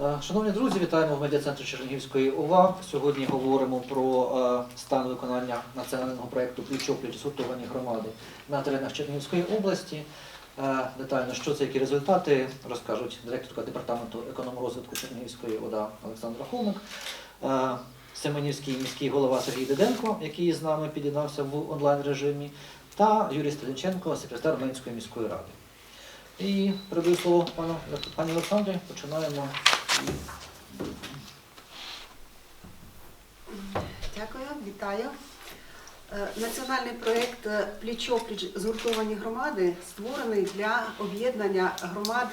Е, Шановні друзі, вітаємо в медіа-центрі Чернігівської ОВА. Сьогодні говоримо про е, стан виконання національного проєкту «Пліч-опліч згуртовані громади на теренах Чернігівської області. Е, Детально, що це, які результати, розкажуть директорка департаменту економрозвитку Чернігівської ОДА Олександра Холмик, Семенівський міський голова Сергій Диденко, який з нами під'єднався в онлайн-режимі, та Юрій Сталінченко, секретар Менської міської ради. І передаю слово пану пані Олександрі. Починаємо. Дякую, вітаю. Е, Національний проєкт е, Пліч-опліч згуртовані громади створений для об'єднання громад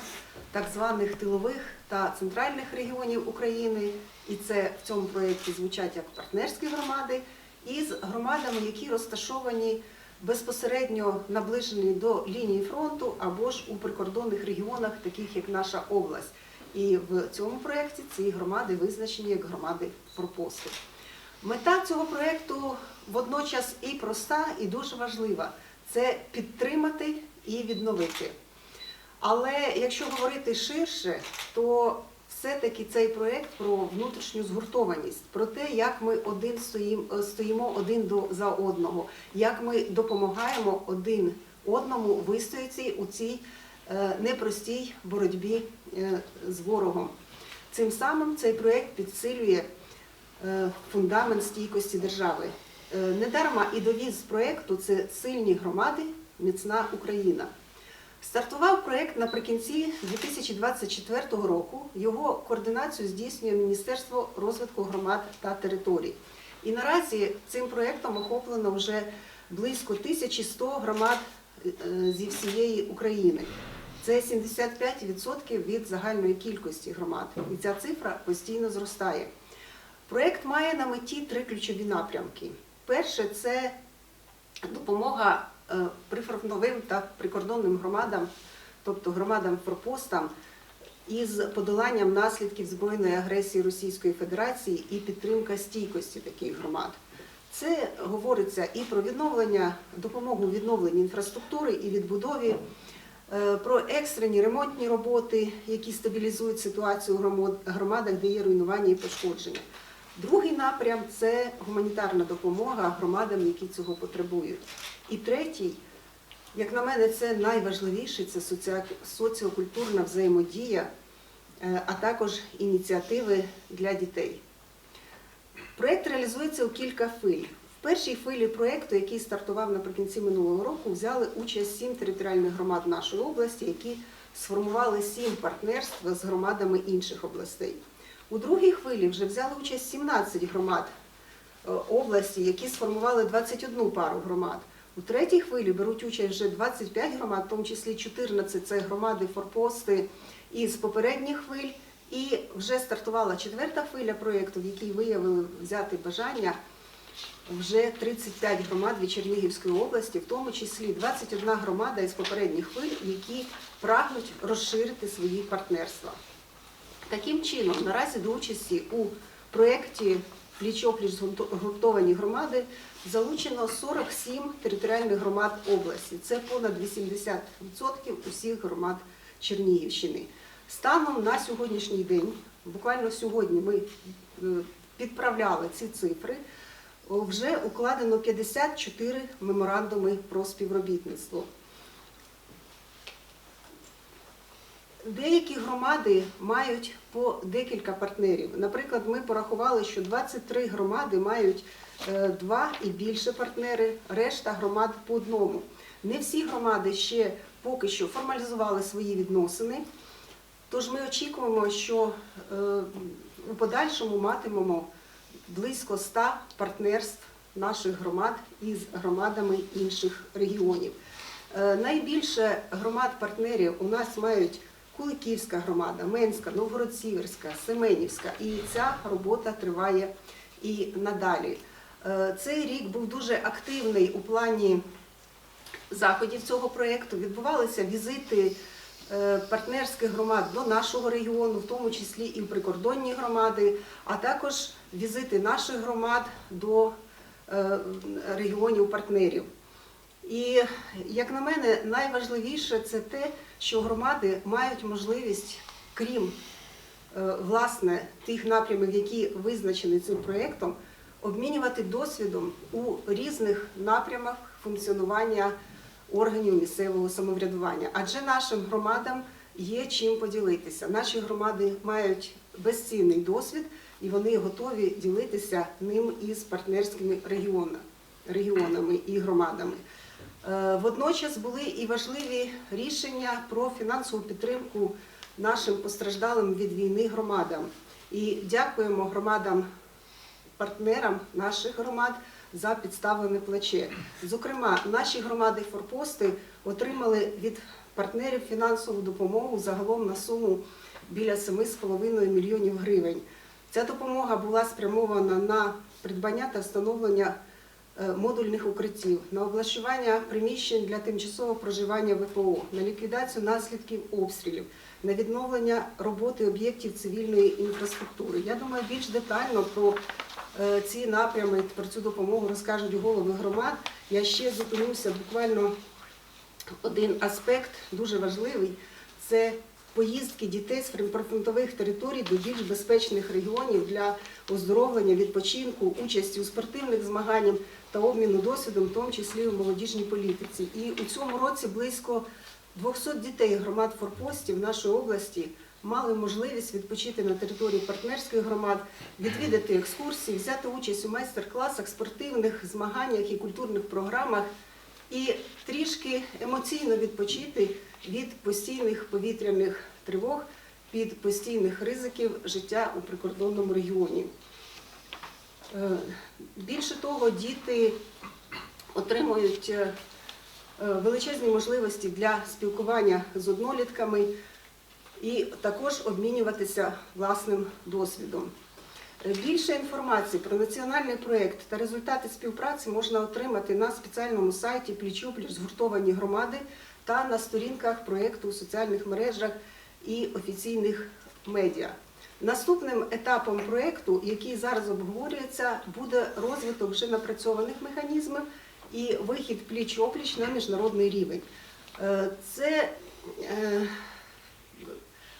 так званих тилових та центральних регіонів України. І це в цьому проєкті звучать як партнерські громади, із громадами, які розташовані безпосередньо наближені до лінії фронту або ж у прикордонних регіонах, таких як наша область. І в цьому проєкті ці громади визначені як громади форпосту. Мета цього проєкту водночас і проста, і дуже важлива це підтримати і відновити. Але якщо говорити ширше, то все-таки цей проєкт про внутрішню згуртованість, про те, як ми один стоїм, стоїмо один до, за одного, як ми допомагаємо один одному вистояти у цій непростій боротьбі е, з ворогом. Цим самим цей проєкт підсилює е, фундамент стійкості держави. Е, Недарма і довіз проєкту це сильні громади, міцна Україна. Стартував проєкт наприкінці 2024 року. Його координацію здійснює Міністерство розвитку громад та територій. І наразі цим проєктом охоплено вже близько 1100 громад е, зі всієї України. Це 75% від загальної кількості громад. І ця цифра постійно зростає. Проєкт має на меті три ключові напрямки. Перше це допомога е, прифронтовим та прикордонним громадам, тобто громадам форпостам, із подоланням наслідків збройної агресії Російської Федерації і підтримка стійкості таких громад. Це говориться і про відновлення, допомогу у відновленні інфраструктури і відбудові, про екстрені ремонтні роботи, які стабілізують ситуацію у громадах, де є руйнування і пошкодження. Другий напрям це гуманітарна допомога громадам, які цього потребують. І третій, як на мене, це найважливіший це соціокультурна взаємодія, е, а також ініціативи для дітей. Проєкт реалізується у кілька хвиль. Першій хвилі проєкту, який стартував наприкінці минулого року, взяли участь сім територіальних громад нашої області, які сформували сім партнерств з громадами інших областей. У другій хвилі вже взяли участь 17 громад е, області, які сформували 21 пару громад. У третій хвилі беруть участь вже 25 громад, в тому числі 14 це громади форпости із попередніх хвиль. І вже стартувала четверта хвиля проєкту, в якій виявили взяти бажання вже 35 громад від Чернігівської області, в тому числі 21 громада із попередніх хвиль, які прагнуть розширити свої партнерства. Таким чином, наразі до участі у проєкті Пліч-опліч згуртовані громади залучено 47 територіальних громад області. Це понад 80% усіх громад Чернігівщини. Станом на сьогоднішній день, буквально сьогодні ми е, підправляли ці цифри, вже укладено 54 меморандуми про співробітництво. Деякі громади мають по декілька партнерів. Наприклад, ми порахували, що 23 громади мають е, два і більше партнери, решта громад по одному. Не всі громади ще поки що формалізували свої відносини. Тож ми очікуємо, що е, у подальшому матимемо близько 100 партнерств наших громад із громадами інших регіонів. Е, Найбільше громад-партнерів у нас мають Куликівська громада, Менська, Новгород-Сіверська, Семенівська. І ця робота триває і надалі. Е, Цей рік був дуже активний у плані заходів цього проєкту. Відбувалися візити е, партнерських громад до нашого регіону, в тому числі і в прикордонні громади, а також візити наших громад до е, регіонів партнерів. І, як на мене, найважливіше це те, що громади мають можливість, крім е, власне тих напрямів, які визначені цим проєктом, обмінювати досвідом у різних напрямах функціонування органів місцевого самоврядування. Адже нашим громадам є чим поділитися. Наші громади мають безцінний досвід, і вони готові ділитися ним із партнерськими регіонами, і громадами. Е, Водночас були і важливі рішення про фінансову підтримку нашим постраждалим від війни громадам. І дякуємо громадам, партнерам наших громад за підставлене плече. Зокрема, наші громади форпости отримали від партнерів фінансову допомогу загалом на суму біля 7,5 мільйонів гривень. Ця допомога була спрямована на придбання та встановлення е, модульних укриттів, на облаштування приміщень для тимчасового проживання ВПО, на ліквідацію наслідків обстрілів, на відновлення роботи об'єктів цивільної інфраструктури. Я думаю, більш детально про е, ці напрями, про цю допомогу розкажуть голови громад. Я ще зупинюся буквально один аспект дуже важливий це поїздки дітей з прифронтових територій до більш безпечних регіонів для оздоровлення, відпочинку, участі у спортивних змаганнях та обміну досвідом, в тому числі у молодіжній політиці. І у цьому році близько 200 дітей громад форпостів нашої області мали можливість відпочити на території партнерських громад, відвідати екскурсії, взяти участь у майстер-класах, спортивних змаганнях і культурних програмах і трішки емоційно відпочити від постійних повітряних тривог, від постійних ризиків життя у прикордонному регіоні. Е, Більше того, діти отримують е, величезні можливості для спілкування з однолітками і також обмінюватися власним досвідом. Більше інформації про національний проєкт та результати співпраці можна отримати на спеціальному сайті Пліч-опліч згуртовані громади та на сторінках проєкту у соціальних мережах і офіційних медіа. Наступним етапом проєкту, який зараз обговорюється, буде розвиток вже напрацьованих механізмів і вихід пліч-опліч на міжнародний рівень. Е, Це е,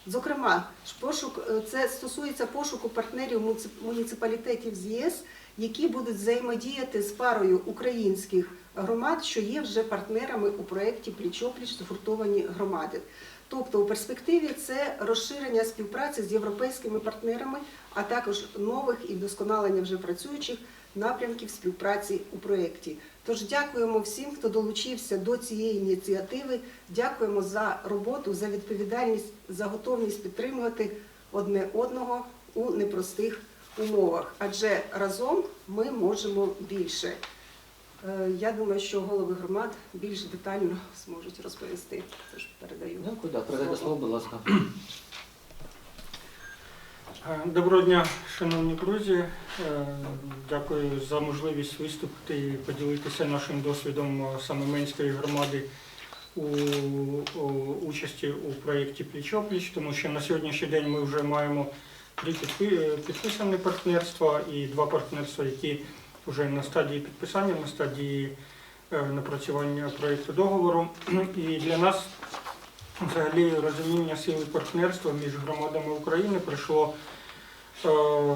Зокрема, пошук е, це стосується пошуку партнерів муніципалітетів з ЄС, які будуть взаємодіяти з парою українських громад, що є вже партнерами у проєкті Пліч-опліч згуртовані громади. Тобто у перспективі це розширення співпраці з європейськими партнерами, а також нових і вдосконалення вже працюючих напрямків співпраці у проєкті. Тож дякуємо всім, хто долучився до цієї ініціативи. Дякуємо за роботу, за відповідальність, за готовність підтримувати одне одного у непростих умовах. Адже разом ми можемо більше. Е, Я думаю, що голови громад більш детально зможуть розповісти. Тож передаю. Дякую, да, передайте слово, будь ласка. Е, Доброго дня, шановні друзі. Е, Дякую за можливість виступити і поділитися нашим досвідом е, саме Менської громади у, участі у проєкті Пліч-опліч, тому що на сьогоднішній день ми вже маємо три підписані партнерства і два партнерства, які вже на стадії підписання, на стадії напрацювання проєкту договору. І для нас взагалі розуміння сили партнерства між громадами України прийшло е,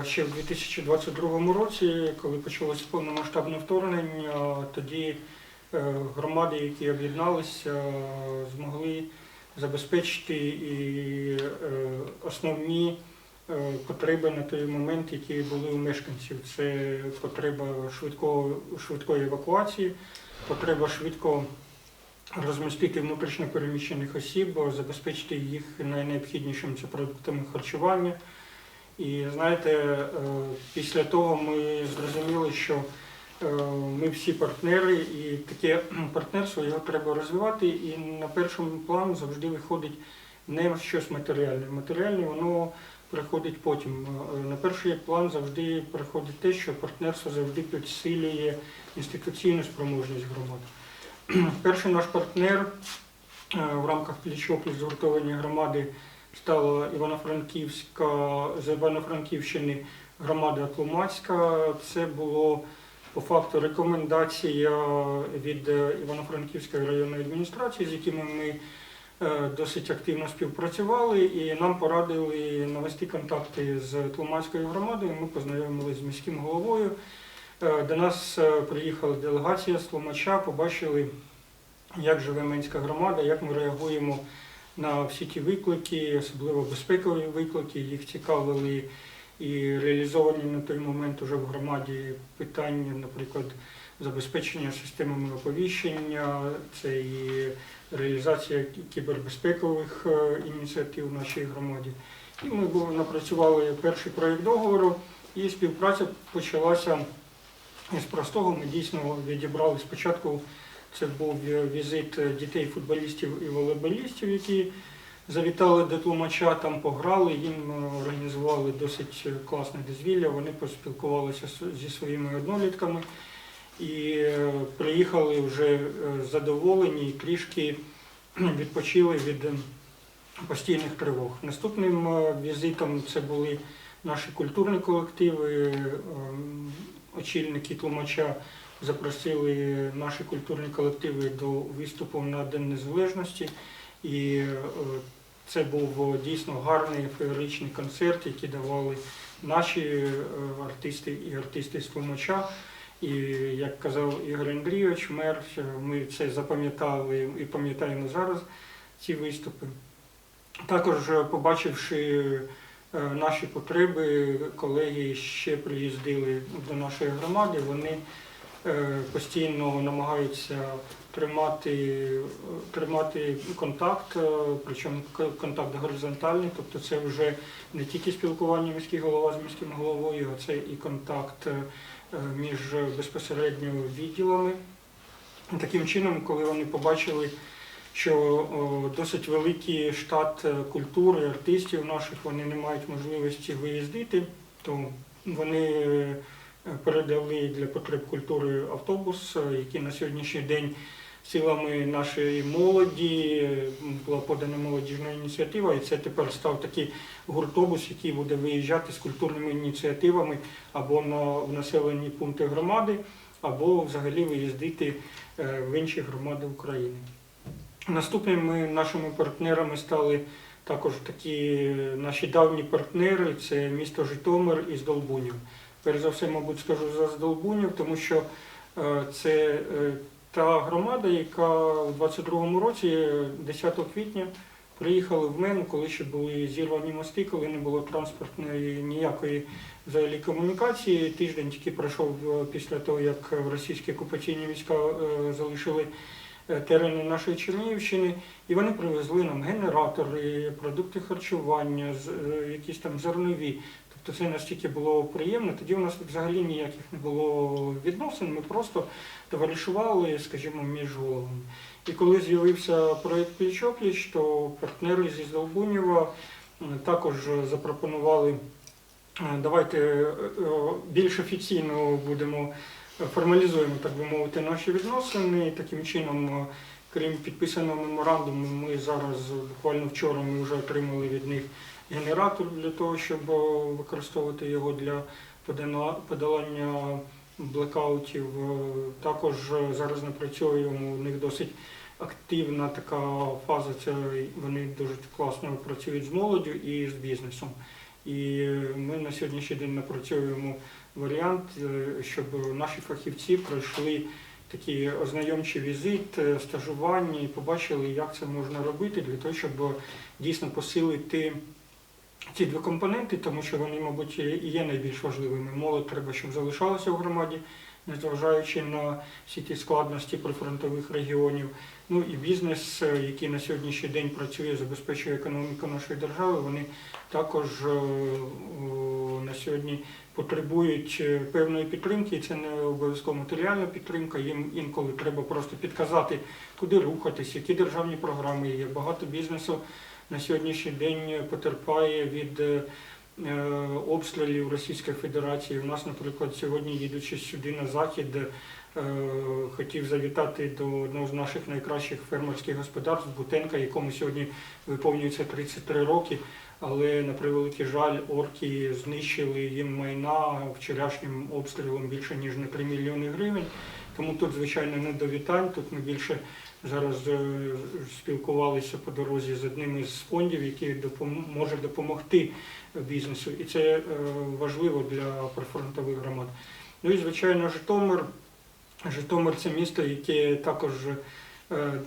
ще в 2022 році, коли почалося повномасштабне вторгнення. Тоді е, громади, які об'єдналися, змогли забезпечити і е, основні потреби на той момент, які були у мешканців. Це потреба швидкого, швидкої евакуації, потреба швидко розмістити внутрішньо переміщених осіб, забезпечити їх найнеобхіднішим це продуктами харчування. І знаєте, е, після того ми зрозуміли, що е, ми всі партнери, і таке партнерство його треба розвивати. І на першому план завжди виходить не щось матеріальне. Матеріальне воно приходить потім. Е, На перший план завжди приходить те, що партнерство завжди підсилює інституційну спроможність громади. Перший наш партнер е, в рамках пліч-опліч згуртовані громади стала Івано-Франківська з Івано-Франківщини громада Тлумацька. Це було по факту рекомендація від Івано-Франківської районної адміністрації, з якими ми е, досить активно співпрацювали і нам порадили навести контакти з Тлумацькою громадою. Ми познайомилися з міським головою. Е, До нас е, приїхала делегація з Тлумача, побачили, як живе Менська громада, як ми реагуємо на всі ті виклики, особливо безпекові виклики. Їх цікавили і реалізовані на той момент уже в громаді питання, наприклад, забезпечення системами оповіщення, це і реалізація кібербезпекових е, ініціатив в нашій громаді. І ми напрацювали перший проєкт договору, і співпраця почалася із простого. Ми дійсно відібрали спочатку. Це був візит е, дітей футболістів і волейболістів, які завітали до тлумача, там пограли, їм е, організували досить класне дозвілля. Вони поспілкувалися зі своїми однолітками і е, приїхали вже е, задоволені і трішки відпочили від е, постійних тривог. Наступним е, візитом це були наші культурні колективи, е, очільники тлумача запросили наші культурні колективи до виступу на День Незалежності. І е, це був дійсно гарний феєричний концерт, який давали наші е, артисти і артисти з тлумача. І як казав Ігор Андрійович, мер, ми це запам'ятали і пам'ятаємо зараз ці виступи. Також е, побачивши е, наші потреби, колеги ще приїздили до нашої громади. Вони е, постійно намагаються тримати, е, тримати контакт, е, причому контакт горизонтальний, тобто це вже не тільки спілкування міський голова з міським головою, а це і контакт е, між безпосередньо відділами. Таким чином, коли вони побачили, що досить великий штат е, культури, артистів наших, вони не мають можливості виїздити, то вони е, передали для потреб культури автобус, е, який на сьогоднішній день силами нашої молоді е, була подана молодіжна ініціатива, і це тепер став такий гуртобус, який буде виїжджати з культурними ініціативами або на населені пункти громади, або взагалі виїздити е, в інші громади України. Наступними нашими партнерами стали також такі наші давні партнери, це місто Житомир і Здолбунів. Перш за все, мабуть, скажу за Здолбунів, тому що е, це е, та громада, яка в 22-му році, е, 10 квітня, приїхали в мене, коли ще були зірвані мости, коли не було транспортної ніякої взагалі комунікації. Тиждень тільки пройшов е, після того, як російські окупаційні війська залишили терени нашої Чернігівщини, і вони привезли нам генератори, продукти харчування, е, якісь там зернові. Тобто це настільки було приємно. Тоді у нас взагалі ніяких не було відносин. Ми просто товаришували, скажімо, між головами. І коли з'явився проєкт Пліч-опліч, то партнери зі Здолбунєва е, також запропонували, е, давайте е, е, більш офіційно будемо е, формалізуємо, так би мовити, наші відносини. Таким чином, е, крім підписаного меморандуму, ми зараз е, буквально вчора ми вже отримали від них генератор для того, щоб е, використовувати його для подолання блекаутів. Також зараз напрацьовуємо у них досить активна така фаза. Це вони дуже класно працюють з молоддю і з бізнесом. І ми на сьогоднішній день напрацьовуємо варіант, е, щоб наші фахівці пройшли такий ознайомчий візит, е, стажування і побачили, як це можна робити для того, щоб дійсно посилити ці два компоненти, тому що вони, мабуть, і є найбільш важливими. Молодь треба, щоб залишалася в громаді, незважаючи на всі ті складності прифронтових регіонів. Ну і бізнес, е, який на сьогоднішній день працює, забезпечує економіку нашої держави, вони також е, на сьогодні потребують е, певної підтримки, і це не обов'язково матеріальна підтримка. Їм інколи треба просто підказати, куди рухатись, які державні програми є. Багато бізнесу на сьогоднішній день потерпає від обстрілів Російської Федерації. У нас, наприклад, сьогодні, їдучи сюди на захід, хотів завітати до одного з наших найкращих фермерських господарств Бутенка, якому сьогодні виповнюється 33 роки. Але на превеликий жаль, орки знищили їм майна вчорашнім обстрілом більше ніж на 3 мільйони гривень. Тому тут, звичайно, не до вітань. Тут ми більше Зараз е, спілкувалися по дорозі з одним із фондів, який допом- може допомогти бізнесу. І це е, важливо для прифронтових громад. Ну і звичайно, Житомир. Житомир це місто, яке також е, е,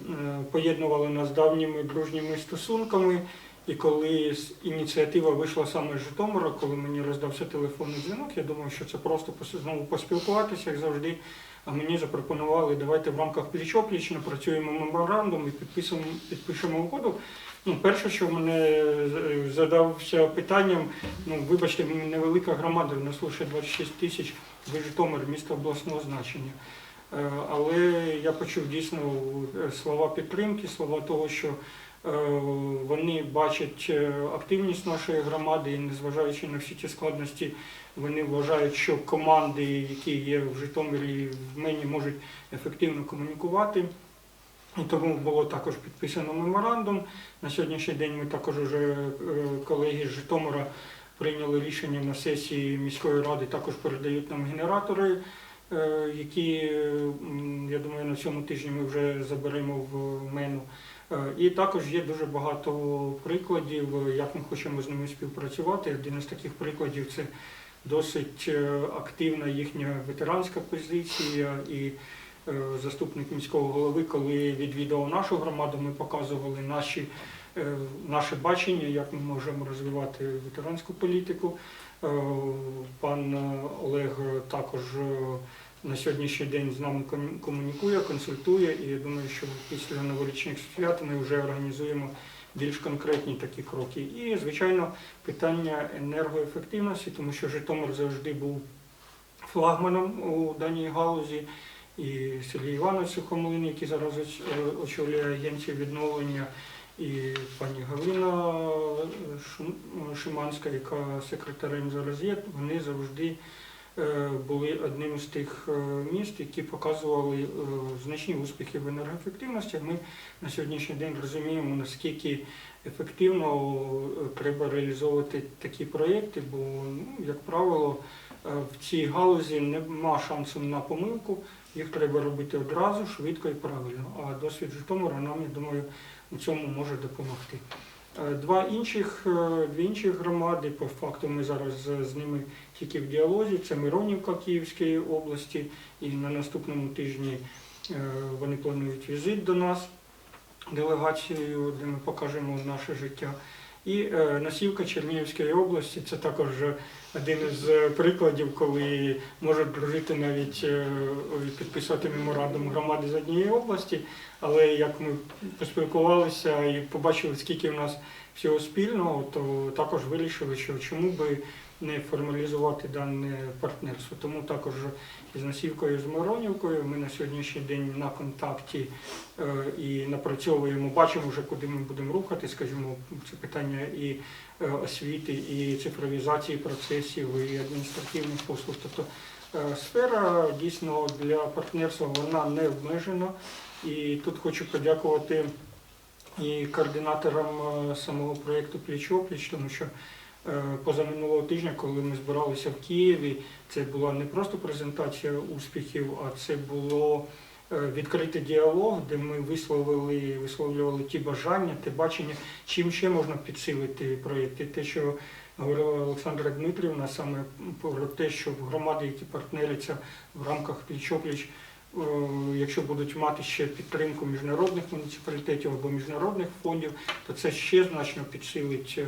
поєднувало нас давніми дружніми стосунками. І коли ініціатива вийшла саме з Житомира, коли мені роздався телефонний дзвінок, я думав, що це просто знову поспілкуватися, як завжди. А мені запропонували, давайте в рамках пліч-опліч напрацюємо меморандум і підписуємо, підпишемо угоду. Ну, перше, що в мене е, задався питанням, ну вибачте, невелика громада, у нас лише 26 тисяч, ви Житомир, місто обласного значення. Е, Але я почув дійсно е, слова підтримки, слова того, що е, вони бачать активність нашої громади і незважаючи на всі ті складності, вони вважають, що команди, які є в Житомирі, в мені можуть ефективно комунікувати. І тому було також підписано меморандум. На сьогоднішній день ми також вже колеги з Житомира прийняли рішення на сесії міської ради, також передають нам генератори, які, е, я думаю, на цьому тижні ми вже заберемо в мену. Е, І також є дуже багато прикладів, як ми хочемо з ними співпрацювати. Один із таких прикладів це досить е, активна їхня ветеранська позиція і заступник міського голови, коли відвідав нашу громаду, ми показували наші, наше бачення, як ми можемо розвивати ветеранську політику. Е, Пан е, Олег також е, на сьогоднішній день з нами комунікує, консультує, і я думаю, що після новорічних свят ми вже організуємо більш конкретні такі кроки. І, звичайно, питання енергоефективності, тому що Житомир завжди був флагманом у даній галузі. І Сергій Іванович Сухомлин, який зараз е, очолює агенцію відновлення, і пані Галина Шиманська, яка секретарем зараз є, вони завжди е, були одним з тих е, міст, які показували е, значні успіхи в енергоефективності. Ми на сьогоднішній день розуміємо, наскільки ефективно треба реалізовувати такі проєкти, бо, ну, як правило, в цій галузі нема шансу на помилку. Їх треба робити одразу, швидко і правильно. А досвід Житомира нам, я думаю, у цьому може допомогти. Е, Два інших, е, дві інші громади, по факту ми зараз з- з ними тільки в діалозі. Це Миронівка Київської області, і на наступному тижні е, вони планують візит до нас делегацією, де ми покажемо наше життя. І е, Насівка Чернігівської області це також один із е, прикладів, коли можуть дружити навіть е, підписати меморандум громади з однієї області. Але як ми поспілкувалися і побачили, скільки в нас всього спільного, то також вирішили, що чому би не формалізувати дане партнерство. Тому також із Насівкою, з Миронівкою ми на сьогоднішній день на контакті е, і напрацьовуємо, бачимо вже, куди ми будемо рухати, скажімо, це питання і е, освіти, і цифровізації процесів, і адміністративних послуг. Тобто е, сфера дійсно для партнерства вона не обмежена. І тут хочу подякувати і координаторам самого проєкту Пліч-опліч, тому що позаминулого тижня, коли ми збиралися в Києві, це була не просто презентація успіхів, а це було е, відкритий діалог, де ми висловили, висловлювали ті бажання, те бачення, чим ще можна підсилити проєкт. І те, що говорила Олександра Дмитрівна, саме про те, що громади, які партнеряться в рамках пліч-опліч, е, якщо будуть мати ще підтримку міжнародних муніципалітетів або міжнародних фондів, то це ще значно підсилить е,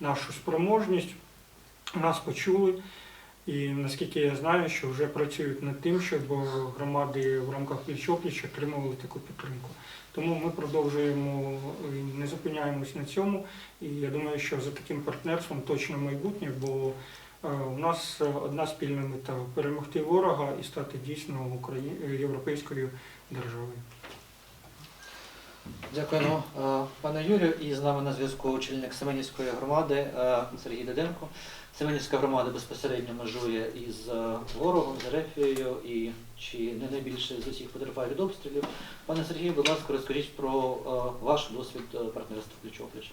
нашу спроможність. Нас почули. І наскільки я знаю, що вже працюють над тим, щоб громади в рамках пліч-опліч отримували таку підтримку. Тому ми продовжуємо і не зупиняємось на цьому. І я думаю, що за таким партнерством точно майбутнє, бо е, у нас е, одна спільна мета перемогти ворога і стати дійсно європейською державою. Дякуємо, е, пане Юрію. І з нами на зв'язку очільник Семенівської громади е, Сергій Деденко. Семенівська громада безпосередньо межує із е, ворогом, з Ерефією і чи не найбільше з усіх потерпає від обстрілів. Пане Сергію, будь ласка, розкажіть про ваш досвід партнерства пліч-опліч.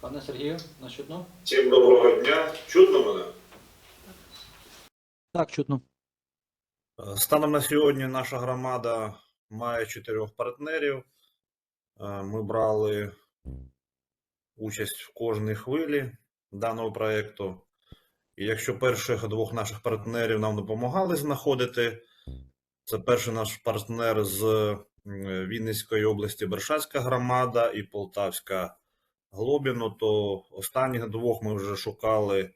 Пане Сергію, на чутно? Всім доброго дня. Чутно мене? Так, чутно. Е, Станом на сьогодні наша громада має чотирьох партнерів. Е, Ми брали участь в кожній хвилі даного проєкту. І якщо перших двох наших партнерів нам допомагали знаходити, це перший наш партнер з Вінницької області Бершацька громада і Полтавська Глобіно, то останніх двох ми вже шукали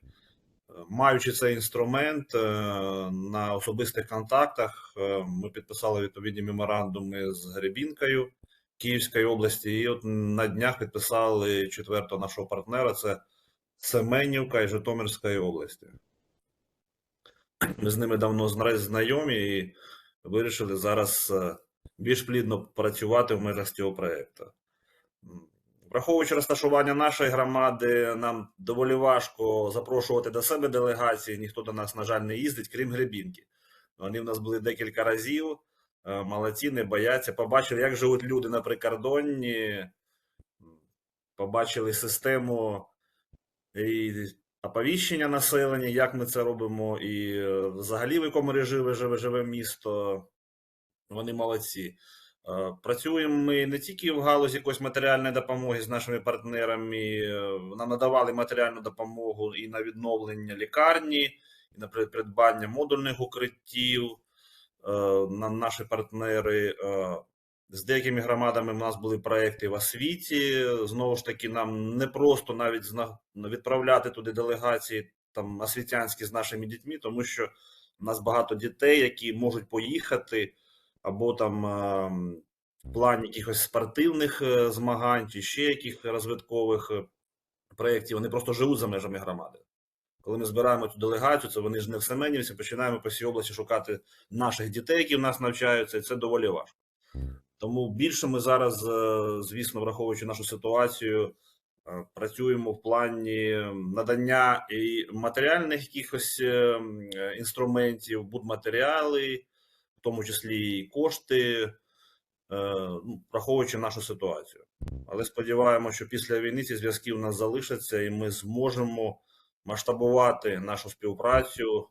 Маючи цей інструмент е, на особистих контактах, е, ми підписали відповідні меморандуми з Гребінкою Київської області, і от на днях підписали четвертого нашого партнера це Семенівка і Житомирської області. Ми з ними давно знайомі і вирішили зараз е, більш плідно працювати в межах цього проєкту. Враховуючи розташування нашої громади, нам доволі важко запрошувати до себе делегації. Ніхто до нас, на жаль, не їздить, крім Гребінки. Вони в нас були декілька разів. е, Молодці, не бояться. Побачили, як живуть люди на прикордонні, побачили систему і оповіщення населення, як ми це робимо, і е, взагалі в якому режимі живе, живе місто. Вони молодці. Е, Працюємо ми не тільки в галузі якоїсь матеріальної допомоги з нашими партнерами. е, Нам надавали матеріальну допомогу і на відновлення лікарні, і на придбання модульних укриттів. Е, на- Наші партнери з деякими громадами в нас були проекти в освіті. Знову ж таки, нам не просто навіть відправляти туди делегації там освітянські з нашими дітьми, тому що в нас багато дітей, які можуть поїхати або там в плані якихось спортивних е, змагань чи ще яких розвиткових е, проєктів, вони просто живуть за межами громади. Коли ми збираємо цю делегацію, це вони ж не в Семенівці, починаємо по всій області шукати наших дітей, які в нас навчаються, і це доволі важко. Тому більше ми зараз, е, звісно, враховуючи нашу ситуацію, працюємо в плані надання і матеріальних якихось е, м, е, інструментів, будматеріали, тому числі і кошти, е, ну, враховуючи нашу ситуацію. Але сподіваємося, що після війни ці зв'язки у нас залишаться, і ми зможемо масштабувати нашу співпрацю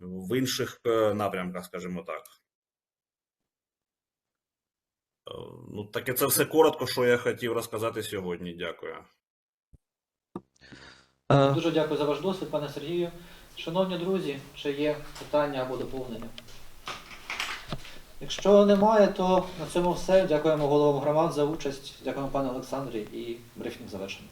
в інших е, напрямках, скажімо так. Е, Ну, таке це все коротко, що я хотів розказати сьогодні. Дякую. Дуже дякую за ваш досвід, пане Сергію. Шановні друзі, чи є питання або доповнення? Якщо немає, то на цьому все. Дякуємо головам громад за участь. Дякуємо пане Олександрі і брифінг завершено.